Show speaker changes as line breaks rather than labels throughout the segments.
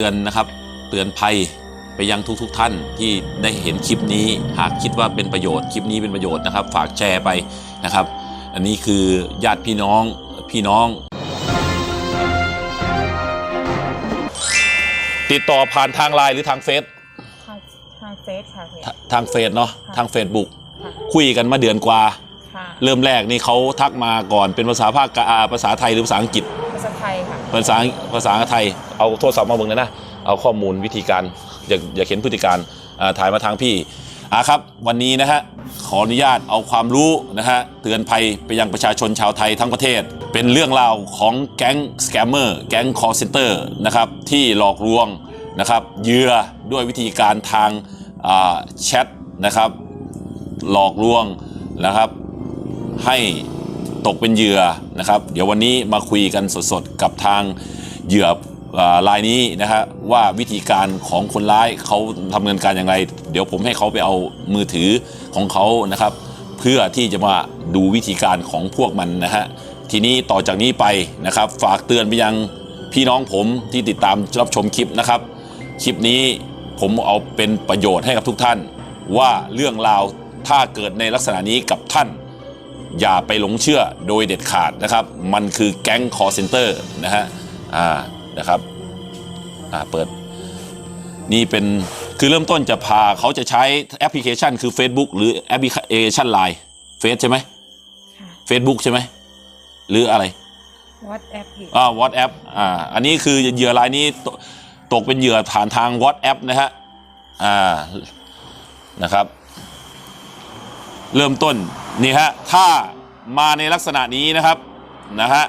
เตือนนะครับเตือนภัยไปยังทุกๆทท่านที่ได้เห็นคลิปนี้ หากคิดว่าเป็นประโยชน์คลิปนี้เป็นประโยชน์นะครับ ฝากแชร์ไปนะครับ อันนี้คือญาติพี่น้องพี่น้อง ติดต่อผ่านทางไลน์หรือทางเฟซ
ทางทางเฟซค่ะเพจ
ทาทางเฟซเนาะ
ค่ะ
ทางเฟซบุ๊ก
ค่ะ
คุยกันมาเดือนกว่า
ค่ะ
เริ่มแรกนี่เขาทักมาก่อนเป็นภาษาภาคกลางภาษาไทยหรือภาษาอังกฤษ
ภาษาไทยค่ะ
ภาษาภาษาไทยเอาโทรศัพท์มาเบิ่งเลยนะเอาข้อมูลวิธีการอย่าอย่าเขียนพฤติการถ่ายมาทางพี่อะครับ วันนี้นะฮะขออนุญาตเอาความรู้นะฮะเตือนภัยไปยังประชาชนชาวไทยทั้งประเทศ เป็นเรื่องราวของแก๊งสแกมเมอร์แก๊งคอร์เซนเตอร์นะครับที่หลอกลวงนะครับเยื่อด้วยวิธีการทางแชทนะครับ หลอกลวงนะครับให้ ตกเป็นเหยื่อนะครับ เดี๋ยววันนี้มาคุยกันสดๆกับทางเหยื่ออ่ารายนี้นะฮะว่าวิธีการของคนร้ายเขาทำเนินการอย่างไร เดี๋ยวผมให้เขาไปเอามือถือของเขานะครับ เพื่อที่จะมาดูวิธีการของพวกมันนะฮะทีนี้ต่อจากนี้ไปนะครับ ฝากเตือนไปยังพี่น้องผมที่ติดตามรับชมคลิปนะครับ คลิปนี้ผมเอาเป็นประโยชน์ให้กับทุกท่าน ว่าเรื่องราวถ้าเกิดในลักษณะนี้กับท่าน อย่าไปหลงเชื่อโดยเด็ดขาดนะครับ มันคือแก๊งคอร์เซนเตอร์นะฮะอ่านะครับอ่าเปิด นี่เป็นคือเริ่มต้นจะพาเขาจะใช้แอปพลิเคชัน คือ Facebook หรือแอปพลิเคชัน Line เฟซใช่ไหม
ค่ะ
Facebook ใช่ไหมหรืออะไร
วอทแอปเพจ
อ่า WhatsApp อ่าอันนี้คือเหยื่อรายนี้ตตกเป็นเหยื่อผ่านทาง WhatsApp นะฮะอ่านะครับ เริ่มต้น นี่ฮะถ้ามาในลักษณะนี้นะครับนะฮะ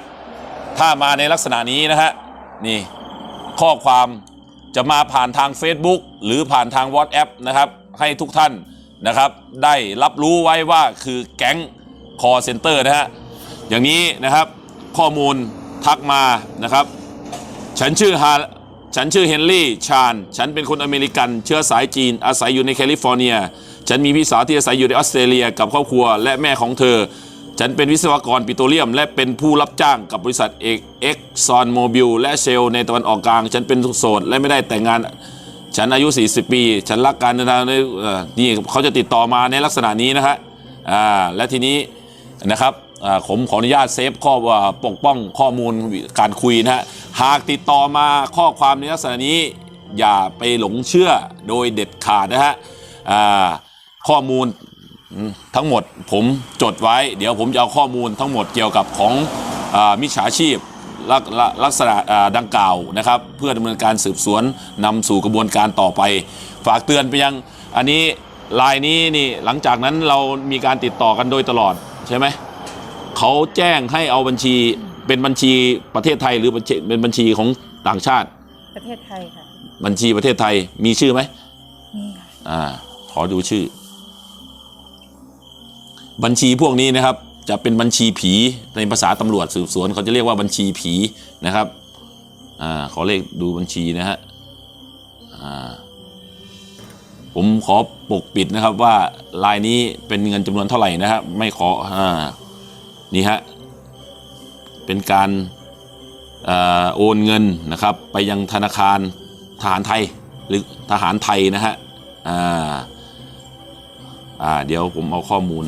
ถ้ามาในลักษณะนี้นะฮะนี่ข้อความจะมาผ่านทาง Facebook หรือผ่านทาง WhatsApp นะครับ ให้ทุกท่านนะครับ ได้รับรู้ไว้ว่าคือแก๊งคอเซ็นเตอร์นะฮะอย่างนี้นะครับข้อมูลทักมานะครับ ฉันชื่อฮาฉันชื่อเฮนรี่ชาญฉันเป็นคนอเมริกันเชื้อสายจีนอาศัยอยู่ในแคลิฟอร์เนีย ฉันมีพี่สาวที่อาศัยอยู่ในออสเตรเลียกับครอบครัวและแม่ของเธอ ฉันเป็นวิศวกรปิโตรเลียม และเป็นผู้รับจ้างกับบริษัทเอกเอ็กซอนโมบิลและเชลในตะวันออกกลาง ฉันเป็นโสดและไม่ได้แต่งงาน ฉันอายุ 40 ปี ฉันรักการเดินทางในนี่เขาจะติดต่อมาในลักษณะนี้นะฮะอ่าและทีนี้นะครับผมขออนุญาตเซฟข้อปกป้องข้อมูลการคุยนะฮะหากติดต่อมาข้อความในลักษณะนี้ อย่าไปหลงเชื่อโดยเด็ดขาดนะฮะอ่า ข้อมูลทั้งหมดผมจดไว้ เดี๋ยวผมจะเอาข้อมูลทั้งหมดเกี่ยวกับของอามิจฉาชีพลักลักลักษณะอ่าดังกล่าวนะครับ เพื่อดำเนินการสืบสวนนำสู่กระบวนการต่อไป ฝากเตือนไปยังอันนี้ลายนี้นี่หลังจากนั้นเรามีการติดต่อกันโดยตลอดใช่ไหมเขาแจ้งให้เอาบัญชีเป็นบัญชีประเทศไทยหรือบัญชีเป็นบัญชีของต่างชาติ
ประเทศไทยค่ะ
บัญชีประเทศไทยมีชื่อไหม
นี่ค่ะ
อ่าขอดูชื่อ บัญชีพวกนี้นะครับจะเป็นบัญชีผีในภาษาตำรวจสืบสวนเขาจะเรียกว่าบัญชีผีนะครับอ่าขอเลขดูบัญชีนะฮะอ่าผมขอปกปิดนะครับว่าลายนี้เป็นเงินจำนวนเท่าไหร่นะครับไม่ขออ่านี่ฮะเป็นการอโอนเงินนะครับไปยังธนาคารทหารไทยหรือทหารไทยนะฮะอ่าอ่าเดี๋ยวผมเอาข้อมูล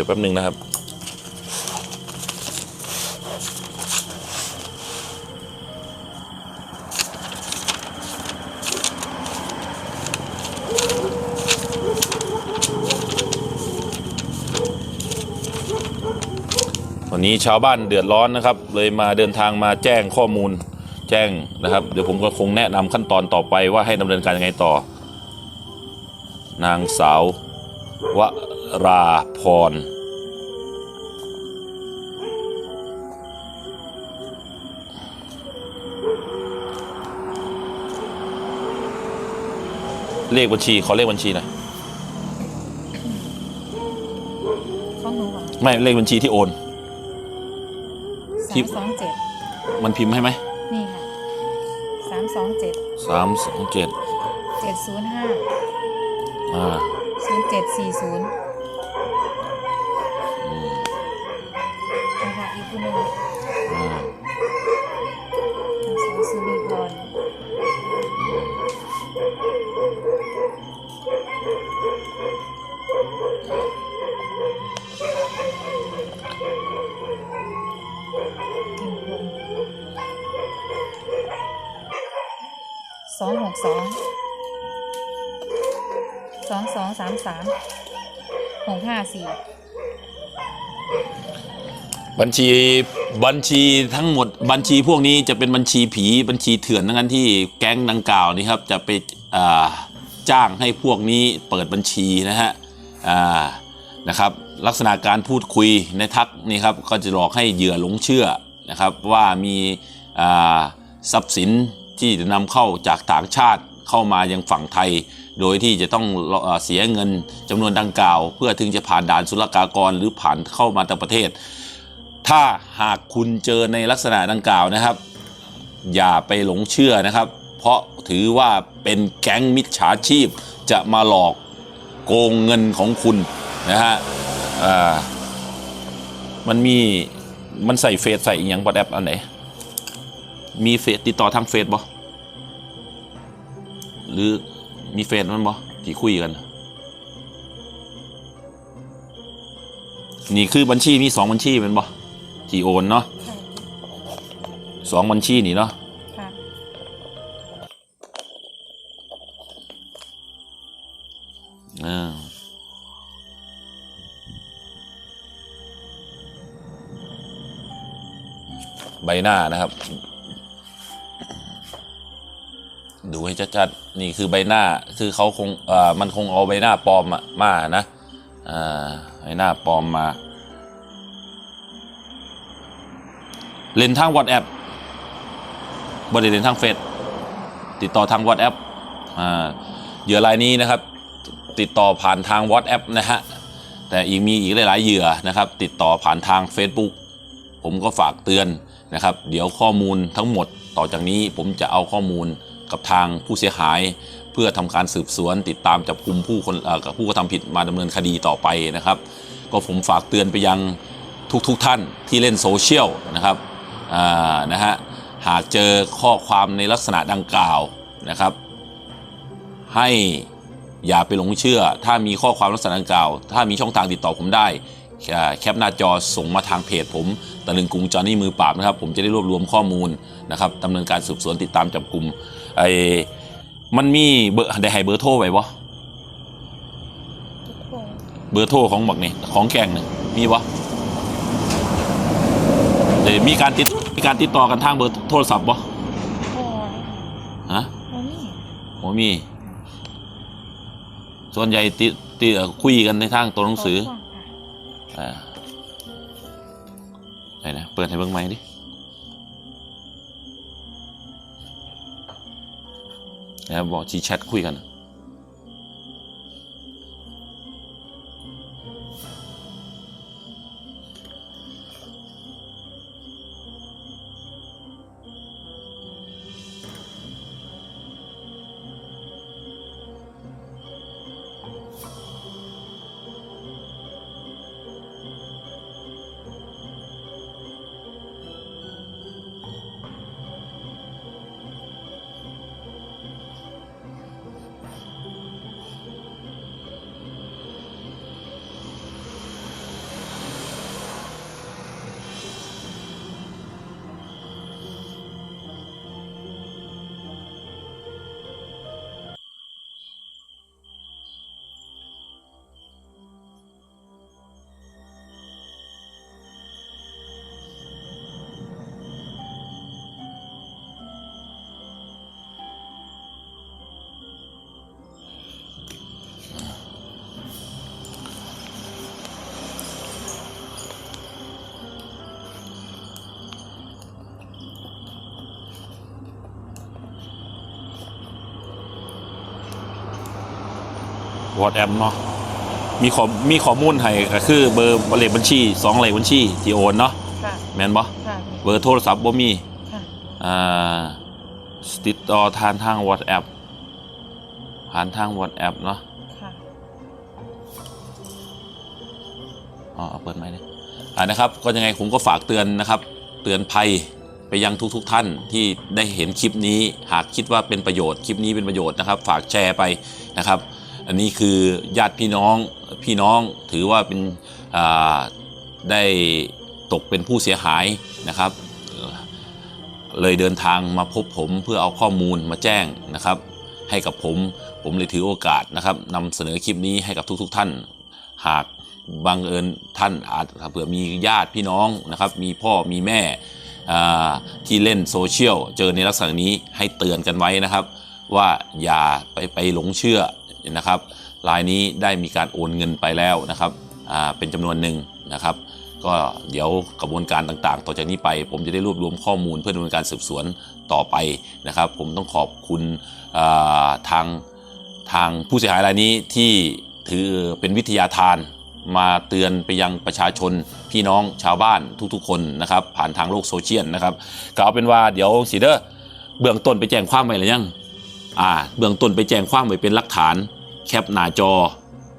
ดี๋ยวแป๊บหนึ่งนะครับ วันนี้ชาวบ้านเดือดร้อนนะครับ เลยมาเดินทางมาแจ้งข้อมูลแจ้งนะครับ เดี๋ยวผมก็คงแนะนำขั้นตอนต่อไปว่าให้ดำเนินการยังไงต่อ นางสาวว ราพร เลขบัญชี ขอเลขบัญชีหน่อย
ข้องหนูค่ะ
ไม่เลขบัญชีที่โอน
สา
ที่
มสองเจ็ด
มันพิมพ์ให้ไหม
นี่ค่ะสามสองเจ็ด
สามสองเจ็ด
เจ็ดศูนย์ห้า
อ่า
ศูนย์เจ็ดสี่ศูนย์ กคนหนึ่ง
อืม
นางสาวสุริพรกิ่งพงสองหกสองสองสองสามสามหกห้าสี่
บัญชีบัญชีทั้งหมดบัญชีพวกนี้จะเป็นบัญชีผีบัญชีเถื่อนทั้งนั้นที่แก๊งดังกล่าวนี่ครับจะไปจ้างให้พวกนี้เปิดบัญชีนะฮะนะครับ ลักษณะการพูดคุยในทักนี่ครับก็จะหลอกให้เหยื่อหลงเชื่อนะครับ ว่ามีทรัพย์สินที่จะนำเข้าจากต่างชาติเข้ามายังฝั่งไทย โดยที่จะต้องเอ่อเสียเงินจำนวนดังกล่าว เพื่อถึงจะผ่านด่านศุลกากรหรือผ่านเข้ามาต่างประเทศ ถ้าหากคุณเจอในลักษณะดังกล่าวนะครับ อย่าไปหลงเชื่อนะครับ เพราะถือว่าเป็นแก๊งมิจฉาชีพ จะมาหลอกโกงเงินของคุณนะฮะมันมีมันใส่เฟซใส่อย่างบอดแอปอันไหน มีเฟซติดต่อทางเฟซบ่หรือมีเฟซมันบ่ที่คุยกัน นี่คือบัญชีมีสองบัญชีเป็นบ่ ที่โอนเนาะ
ค่ะ
สองบัญชีนี่เนาะ
ค่ะ
อ่าใบหน้านะครับ ดูให้ชัดๆนี่คือใบหน้าคือเขาคงเอ่อมันคงเอาใบหน้าปลอมอะมานะอ่าใบหน้าปลอมมา เล่นทาง WhatsApp บริเล่นทางเฟซติดต่อทาง WhatsApp อ่าเหยื่อรายนี้นะครับ ติดต่อผ่านทาง WhatsApp นะฮะแต่อีกมีอีกหลาย ๆ เหยื่อนะครับ ติดต่อผ่านทาง Facebook ผมก็ฝากเตือนนะครับ เดี๋ยวข้อมูลทั้งหมดต่อจากนี้ผมจะเอาข้อมูลกับทางผู้เสียหาย เพื่อทำการสืบสวน ติดตามจับกลุ่มผู้คนกับผู้กระทำผิดมาดำเนินคดีต่อไปนะครับ ก็ผมฝากเตือนไปยังทุกๆทท่านที่เล่นโซเชียลนะครับ นะฮะหากเจอข้อความในลักษณะดังกล่าวนะครับ ให้อย่าไปหลงเชื่อ ถ้ามีข้อความลักษณะดังกล่าว ถ้ามีช่องทางติดต่อผมได้ แค่แคปหน้าจอส่งมาทางเพจผมตะลึงกรุงจอห์นนี่มือปราบนะครับ ผมจะได้รวบรวมข้อมูลนะครับดำเนินการสืบสวนติดตามจับกลุ่มไอ้มันมีเบอร์ได้ให้เบอร์โทรไว้บ่
ทุกคน
เบอร์โทรของบักนี่ของแกงนี่มีบ่ เดี๋ยวมีการติดมีการติดต่อกันทางเบอร์โทรศัพท์บ่
พอเลยค่ะ
ฮะ
โมมี่
โมมี ส่วนใหญ่ติติคุยกันในทางตัวหนังสือ
ขบคุณค่ะ
อ่าไหนนะเปิดให้เบิ่งไหมค์ดิแล้วบอกจีแชทคุยกัน วอทแอปเนาะมีข้อมีข้อมูลให้ก็คือเบอร์เลขบัญชีสองเลขบัญชีที่โอนเนาะ
ค่ะ
แม่นบ่
ค่ะ
เบอร์โทรศัพท์บ่มี
ค่ะ
อ่าติดต่อทางทาง WhatsApp ผ่านทาง WhatsApp เนาะ
ค่ะ
อ๋อเอาเปิดไหมค์ดิอ่านะครับก็ยังไงผมก็ฝากเตือนนะครับ เตือนภัยไปยังทุกๆทท่านที่ได้เห็นคลิปนี้ หากคิดว่าเป็นประโยชน์คลิปนี้เป็นประโยชน์นะครับ ฝากแชร์ไปนะครับ อันนี้คือญาติพี่น้องพี่น้องถือว่าเป็นได้ตกเป็นผู้เสียหายนะครับ เลยเดินทางมาพบผมเพื่อเอาข้อมูลมาแจ้งนะครับ ให้กับผมผมเลยถือโอกาสนะครับนำเสนอคลิปนี้ให้กับทุก ๆทท่าน หากบังเอิญท่านอาจเผื่อมีญาติพี่น้องนะครับ มีพ่อมีแม่ที่เล่นโซเชียลเจอในลักษณะนี้ให้เตือนกันไว้นะครับ ว่าอย่าไปไปหลงเชื่อ นะครับรายนี้ได้มีการโอนเงินไปแล้วนะครับเป็นจำนวนหนึ่งนะครับ ก็เดี๋ยวกระบวนการต่างๆ ต่อจากนี้ไป ผมจะได้รวบรวมข้อมูลเพื่อดำเนินการสืบสวนต่อไปนะครับ ผมต้องขอบคุณทางทางผู้เสียหายรายนี้ที่ถือเป็นวิทยาทานมาเตือนไปยังประชาชนพี่น้องชาวบ้านทุกๆ คนนะครับ ผ่านทางโลกโซเชียลนะครับก็เอาเป็นว่าเดี๋ยวสีเดอร์เบื้องต้นไปแจ้งความไว้หรือยัง อ่าเบื้องต้นไปแจ้งความไว้เป็นหลักฐาน แคปหน้าจอ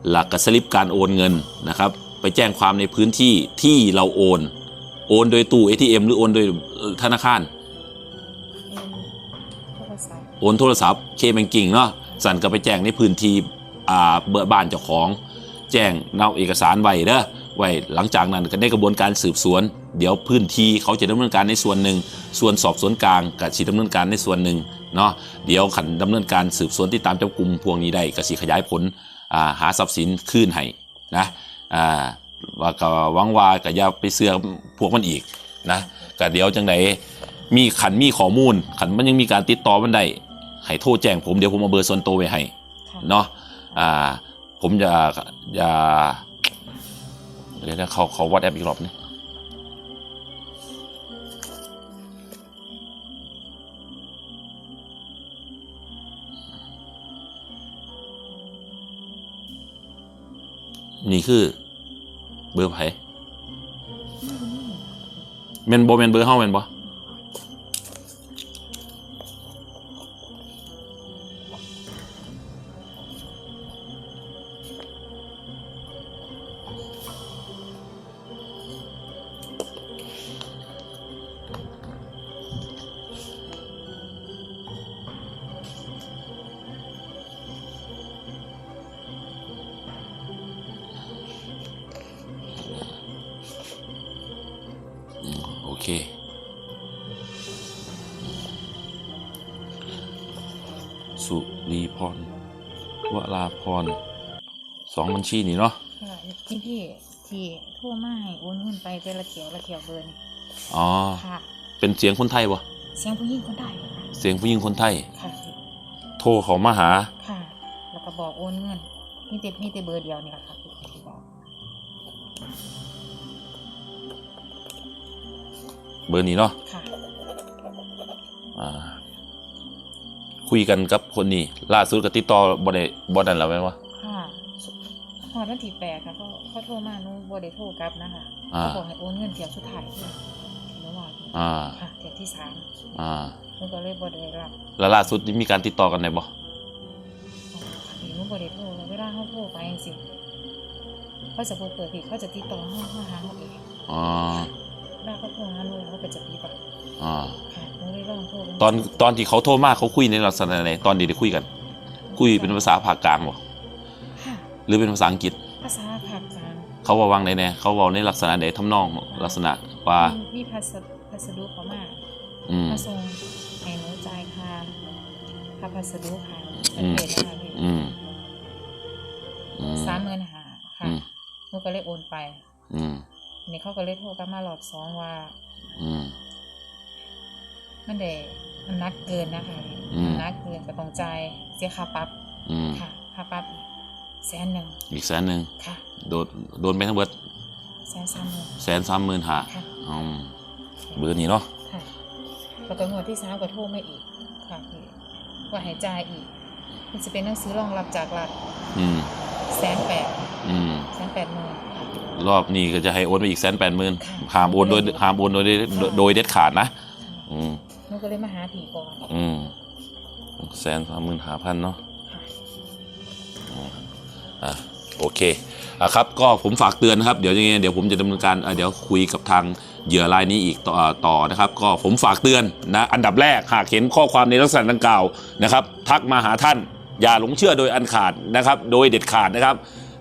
หลักกับสลิปการโอนเงินนะครับ ไปแจ้งความในพื้นที่ที่เราโอน โอนโดยตู้ ATM หรือโอนโดยธนาคาร
โอ
นโทรศัพท์เคแบงกิ่งเนาะสั่นก็ไปแจ้งในพื้นที่อ่าเบอร์บ้านเจ้าของ แจ้งเนาเอกสารไว้เด้อ ไว้หลังจากนั้นก็ได้กระบวนการสืบสวน เดี๋ยวพื้นที่เขาจะดำเนินการในส่วนหนึ่ง ส่วนสอบสวนกลางกับสีดำเนินการในส่วนหนึ่งเนาะเดี๋ยวขันดำเนินการสืบสวนที่ตามจับกลุ่มพวกนี้ได้ก็สีขยายผลอ่าหาทรัพย์สินคืนให้นะอ่าว่าก็หวังว่าก็อย่าไปเสือพวกมันอีกนะก็เดี๋ยวจังไดมีขันมีข้อมูล ขันมันยังมีการติดต่อมันได้ให้โทรแจ้งผมเดี๋ยวผมเอาเบอร์ส่วนตัวไว้ให้
ค่ะ
เนาะอ่าผมจะจะ เดี๋ยวเขาเขาวอดแอปอีกรอบนึงนี่คือ เบอร์ไผเมนโบเมนเบอร์เฮาเมนบ่ สุรีพรวราพรสองบัญชีนี่เนาะ
ค่ะที่พี่ที่โทรมาให้โอนเงินไปแต่ละเขียวละเขียวเบอร์นี่
อ๋อ
ค่ะ
เป็นเสียงคนไทยปะ
เสียงผู้หญิงคนใดค่ะ
เสียงผู้หญิงคนไทย
ค่ะ
โทรเขามาหา
ค่ะ แล้วก็บอกโอนเงินมีแต่มีแต่เบอร์เดียวนี่แหละค่ะ
เบอร์นี้เนาะ
ค่ะ
อ่าคุยกันกับคนนี้ล่าสุดก็ติดต่อบอได้บอดันแล้วไหมนวะ
ค่ะพอวันที่แปดค่ะเขาเขาโทรมาหนูบ่ได้โทรกลับนะคะ
อ่า
เขาบอกให้โอนเงินเที่ยวสุดท้ายที่ที่เมื่อวาน
อ่า
ค่ะเที่ยวที่สาม
อ่า
หนูก็เลยบ่ได้รับ
แล้วล่าสุดนี่มีการติดต่อกันไหนบ่
อ๋อค่ะหนูบ่ได้โทรแล้วเวลาเขาโทรไปจังซี่เขาจะบ่เปิดผิดเขาจะติดต่อเฮาเฮาหาเขาเอง
อ่า
เวลาเขาโทรหาหนูเขาก็จะปิดอะ
อ่า
ค่ะหนูเลยลองโทรไป
ตอนตอนที่เขาโทรมาเขาคุยในลักษณะไหนตอนที่ได้คุยกัน คุยเป็นภาษาภาคกลางบ่
ค่ะ
หรือเป็นภาษาอังกฤษ
ภาษาภาคกลาง
เขาว่าวางไหนแน่เขาเว่าในลักษณะไหนทำนองลักษณะว่า
มีมีพัสดุพัสดุเขามา
อืม
มาส่งให้หนูจ่ายค่าค่าพัสดุค่ะ
อืม
เสร็จแล้วค่ะพี่
อืมอืม
สามหมื่นหาค่ะ
อืม
หนูก็เลยโอนไป
อืม
ที นี้เขาก็เลยโทรกลับมารอบสองว่า
อืม
มันเดมันนักเกินนะคะ
อืม
มันนักเกินก็ต้องจ่ายเสียค่าปรับ
อืม
ค่ะค่าปรับอีกแสนหนึ่ง
อีกแสนหนึ่ง
ค่ะ
โดนโดนไปทั้งเบิด
แสนสามหมื่น
แสนสามหมื่นหา
ค่ะ
อืมเบอร์นี้เนาะ
ค่ะแล้วก็งวดที่สามก็โทรมาอีกค่ะพี่ว่าให้จ่ายอีก มันจะเป็นหนังสือรองรับจากรัฐ
อืม
แสนแปด
อืม
แสนแปดหมื่น
รอบนี้ก็จะให้โอนไปอีกแสนแปดหมื่น
ค่ะ
ห้ามโอนโดยห้ามโอนโดยโดยเด็ดขาดนะ อืม
หนูก็เลยมาหาผีก่อน
อืมแสนสามหมื่นหาพันเนาะ
ค่ะ
อะโอเคอะครับก็ผมฝากเตือนนะครับเดี๋ยวยังไงเดี๋ยวผมจะดำเนินการอะเดี๋ยวคุยกับทางเหยื่อรายนี้อีกต่ออ่าต่อนะครับ ก็ผมฝากเตือนนะอันดับแรกหากเห็นข้อความในลักษณะดังกล่าวนะครับ ทักมาหาท่านอย่าหลงเชื่อโดยอันขาดนะครับ โดยเด็ดขาดนะครับ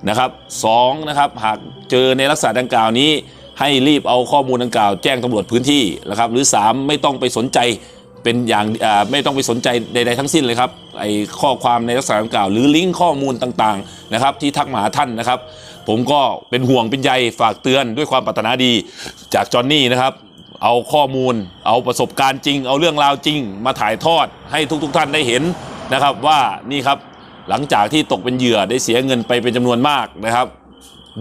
นะครับสองนะครับหากเจอในลักษณะดังกล่าวนี้ ให้รีบเอาข้อมูลดังกล่าว แจ้งตำรวจพื้นที่นะครับหรือ 3 ไม่ต้องไปสนใจเป็นอย่างไม่ต้องไปสนใจใดๆทั้งสิ้นเลยครับไอ้ข้อความในลักษณะดังกล่าว หรือลิงก์ข้อมูลต่างๆนะครับที่ทักมาหาท่านนะครับ ผมก็เป็นห่วงเป็นใยฝากเตือนด้วยความปรารถนาดีจากจอห์นนี่นะครับเอาข้อมูล เอาประสบการณ์จริง เอาเรื่องราวจริง มาถ่ายทอดให้ทุกๆท่านได้เห็นนะครับว่านี่ครับ หลังจากที่ตกเป็นเหยื่อได้เสียเงินไปเป็นจำนวนมากนะครับ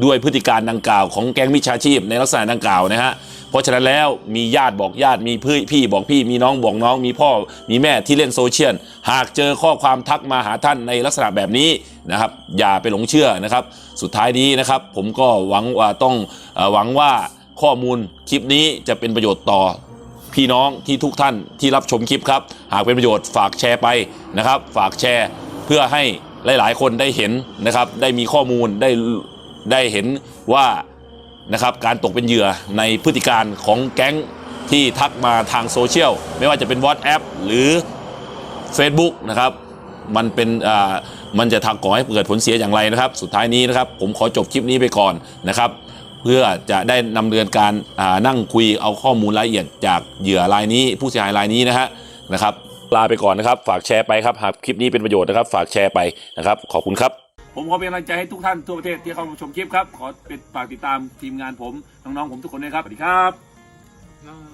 ด้วยพฤติการดังกล่าวของแก๊งมิจฉาชีพในลักษณะดังกล่าวนะฮะเพราะฉะนั้นแล้วมีญาติบอกญาติมีพี่พี่บอกพี่มีน้องบอกน้อง มีพ่อมีแม่ที่เล่นโซเชียลหากเจอข้อความทักมาหาท่านในลักษณะแบบนี้นะครับ อย่าไปหลงเชื่อนะครับ สุดท้ายนี้นะครับ ผมก็หวังว่าต้องหวังว่าข้อมูลคลิปนี้จะเป็นประโยชน์ต่อพี่น้องที่ทุกท่านที่รับชมคลิปครับ หากเป็นประโยชน์ฝากแชร์ไปนะครับ ฝากแชร์ เพื่อให้หลาย ๆ คนได้เห็นนะครับ ได้มีข้อมูลได้ได้เห็นว่านะครับการตกเป็นเหยื่อในพฤติการของแก๊งที่ทักมาทางโซเชียลไม่ว่าจะเป็น WhatsApp หรือ Facebook นะครับ มันเป็นอ่ามันจะทำก่อให้เกิดผลเสียอย่างไรนะครับ สุดท้ายนี้นะครับ ผมขอจบคลิปนี้ไปก่อนนะครับ เพื่อจะได้นำเนินการอ่านั่งคุยเอาข้อมูลรายละเอียดจากเหยื่อรายนี้ ผู้เสียหายรายนี้นะฮะนะครับ ลาไปก่อนนะครับ ฝากแชร์ไปครับ หากคลิปนี้เป็นประโยชน์นะครับ ฝากแชร์ไปนะครับ ขอบคุณครับ
ผมขอเป็นกำลังใจให้ทุกท่านทั่วประเทศที่เข้ามาชมคลิปครับ ขอเป็นฝากติดตามทีมงานผม น้องๆผมทุกคนด้วยครับ สวัสดีครับ